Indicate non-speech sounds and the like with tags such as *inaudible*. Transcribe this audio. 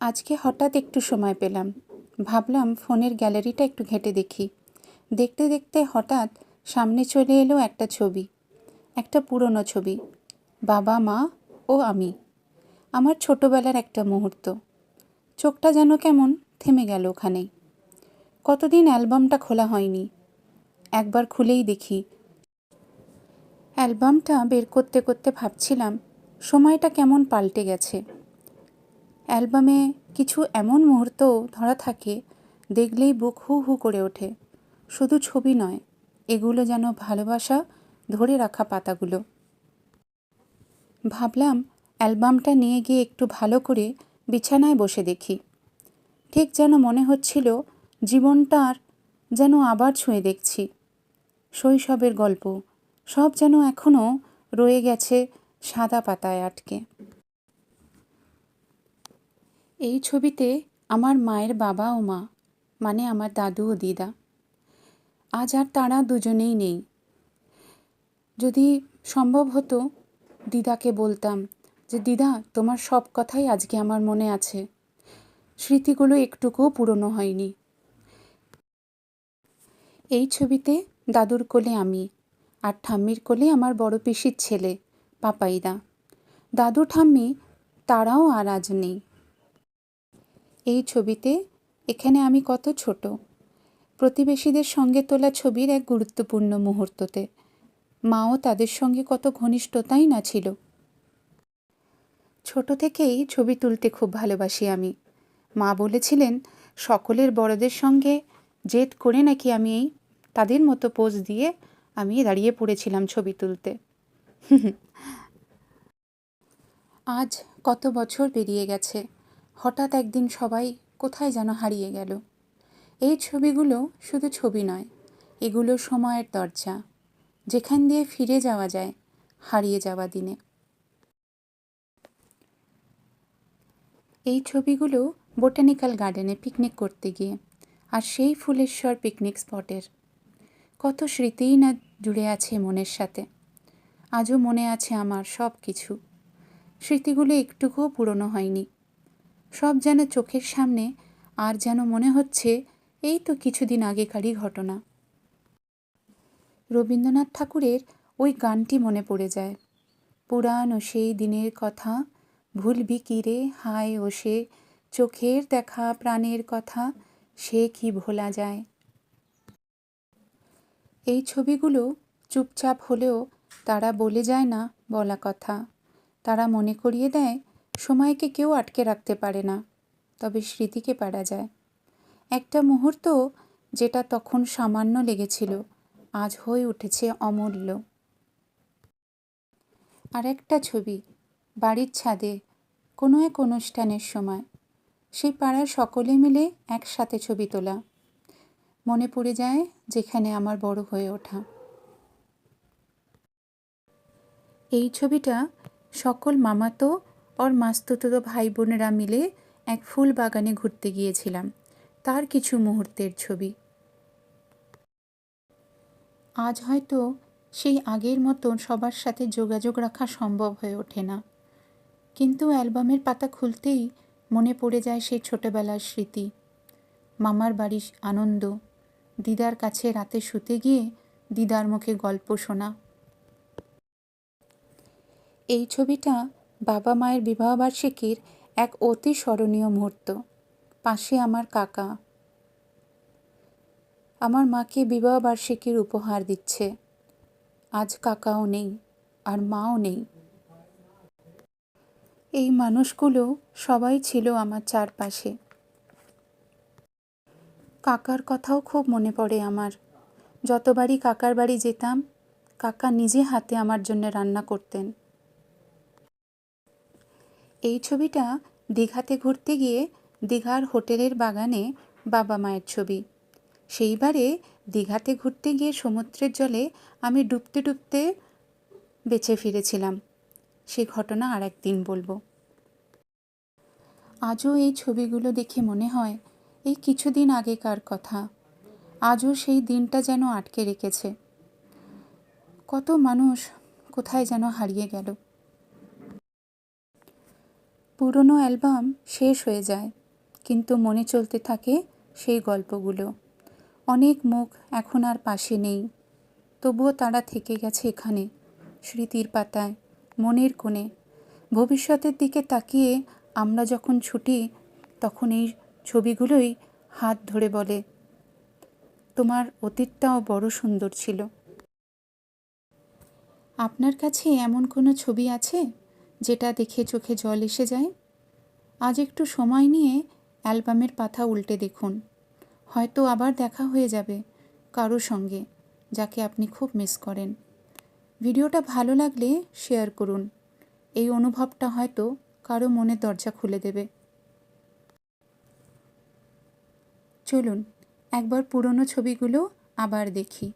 আজকে হঠাৎ একটু সময় পেলাম। ভাবলাম ফোনের গ্যালারিটা একটু ঘেঁটে দেখি। দেখতে দেখতে হঠাৎ সামনে চলে এলো একটা ছবি। একটা পুরনো ছবি। বাবা, মা ও আমি। আমার ছোটোবেলার একটা মুহূর্ত। চোখটা যেন কেমন থেমে গেল ওখানেই কতদিন অ্যালবামটা খোলা হয়নি। একবার খুলেই দেখি। অ্যালবামটা বের করতে করতে ভাবছিলাম, সময়টা কেমন পাল্টে গেছে। অ্যালবামে কিছু এমন মুহূর্ত ধরা থাকে, দেখলেই বুক হু হু করে ওঠে। শুধু ছবি নয়, এগুলো যেন ভালোবাসা ধরে রাখা পাতাগুলো। ভাবলাম অ্যালবামটা নিয়ে গিয়ে একটু ভালো করে বিছানায় বসে দেখি। ঠিক যেন মনে হচ্ছিল জীবনটার যেন আবার ছুঁয়ে দেখছি। শৈশবের গল্প, সব যেন এখনও রয়ে গেছে সাদা পাতায় আটকে। এই ছবিতে আমার মায়ের বাবা ও মা মানে আমার দাদু ও দিদা। আজ আর তারা দুজনেই নেই। যদি সম্ভব হতো, দিদাকে বলতাম যে, দিদা, তোমার সব কথাই আজকে আমার মনে আছে। স্মৃতিগুলো একটুকুও পুরনো হয়নি। এই ছবিতে দাদুর কোলে আমি আর ঠাম্মির কোলে আমার বড় পিসির ছেলে, পাপাইদা। দাদু, ঠাম্মি, তারাও আর আজ নেই। এই ছবিতে এখানে আমি কত ছোট। প্রতিবেশীদের সঙ্গে তোলা ছবির এক গুরুত্বপূর্ণ মুহূর্ততে। মাও তাদের সঙ্গে কত ঘনিষ্ঠতাই না ছিল। ছোট থেকেই ছবি তুলতে খুব ভালোবাসি আমি। মা বলেছিলেন, সকলের বড়দের সঙ্গে জেদ করে নাকি আমি এই তাদের মতো পোজ দিয়ে আমি দাঁড়িয়ে পড়েছিলাম ছবি তুলতে? *laughs* আজ কত বছর পেরিয়ে গেছে। হঠাৎ একদিন সবাই কোথায় যেন হারিয়ে গেল। এই ছবিগুলো শুধু ছবি নয়, এগুলো সময়ের দরজা, যেখান দিয়ে ফিরে যাওয়া যায় হারিয়ে যাওয়া দিনে। এই ছবিগুলো বোটানিক্যাল গার্ডেনে পিকনিক করতে গিয়ে আর সেই ফুলেশ্বর পিকনিক স্পটের। কত স্মৃতিই না জুড়ে আছে মনের সাথে। আজও মনে আছে আমার সব কিছু স্মৃতিগুলো একটুকুও পুরনো হয়নি। সব যেন চোখের সামনে, আর যেন মনে হচ্ছে এই তো কিছুদিন আগেকারই ঘটনা। রবীন্দ্রনাথ ঠাকুরের ওই গানটি মনে পড়ে যায়। পুরাণ ও সেই দিনের কথা, ভুলবি কি রে, হায় ও সে, চোখের দেখা, প্রাণের কথা, সে কি ভোলা যায়? এই ছবিগুলো চুপচাপ হলেও তারা বলে যায় না বলা কথা। তারা মনে করিয়ে দেয় সময়কে কেউ আটকে রাখতে পারে না, তবে স্মৃতিকে পারা যায়। একটা মুহূর্ত যেটা তখন সামান্য লেগেছিল, আজ হয়ে উঠেছে অমূল্য। আর একটা ছবি, বাড়ির ছাদে, কোনো এক অনুষ্ঠানের সময়। সেই পাড়ার সকলে মিলে একসাথে ছবি তোলা। মনে পড়ে যায় যেখানে আমার বড় হয়ে ওঠা। এই ছবিটা সকল মামাতো ওর মাস্তুতো ভাই বোনেরা মিলে এক ফুল বাগানে ঘুরতে গিয়েছিলাম। তার কিছু মুহূর্তের ছবি। আজ হয়তো সেই আগের মতন সবার সাথে যোগাযোগ রাখা সম্ভব হয়ে ওঠে না। কিন্তু অ্যালবামের পাতা খুলতেই মনে পড়ে যায় সেই ছোটবেলার স্মৃতি। মামার বাড়ির আনন্দ, দিদার কাছে রাতে শুতে গিয়ে দিদার মুখে গল্প শোনা। এই ছবিটা বাবা মায়ের বিবাহবার্ষিকীর এক অতি স্মরণীয় মুহূর্ত। পাশে আমার কাকা। আমার মাকে বিবাহবার্ষিকীর উপহার দিচ্ছে। আজ কাকাও নেই, আর মাও নেই। এই মানুষগুলো সবাই ছিল আমার চারপাশে। কাকার কথাও খুব মনে পড়ে আমার। যতবারই কাকার বাড়ি যেতাম, কাকা নিজে হাতে আমার জন্য রান্না করতেন। এই ছবিটা দীঘাতে ঘুরতে গিয়ে দীঘার হোটেলের বাগানে বাবা মায়ের ছবি। সেইবারে দীঘাতে ঘুরতে গিয়ে সমুদ্রের জলে আমি ডুবতে ডুবতে বেঁচে ফিরেছিলাম। সে ঘটনা আর একদিন বলব। আজও এই ছবিগুলো দেখে মনে হয় এই কিছুদিন আগেকার কথা। আজও সেই দিনটা যেন আটকে রেখেছে। কত মানুষ কোথায় যেন হারিয়ে গেল। পুরনো অ্যালবাম শেষ হয়ে যায়, কিন্তু মনে চলতে থাকে সেই গল্পগুলো। অনেক মুখ এখন আর পাশে নেই। তবুও তারা থেকে গেছে এখানে, স্মৃতির পাতায়, মনের কোণে। ভবিষ্যতের দিকে তাকিয়ে আমরা যখন ছুটি, তখন এই ছবিগুলোই হাত ধরে বলে, তোমার অতীতটাও বড় সুন্দর ছিল। আপনার কাছে এমন কোনো ছবি আছে? যেটা দেখে চোখে জল এসে যায়। আজ একটু সময় নিয়ে অ্যালবামের পাতা উল্টে দেখুন। হয়তো আবার দেখা হয়ে যাবে কারও সঙ্গে, যাকে আপনি খুব মিস করেন। ভিডিওটা ভালো লাগলে শেয়ার করুন। এই অনুভবটা হয়তো কারও মনের দরজা খুলে দেবে। চলুন, একবার পুরনো ছবিগুলো আবার দেখি।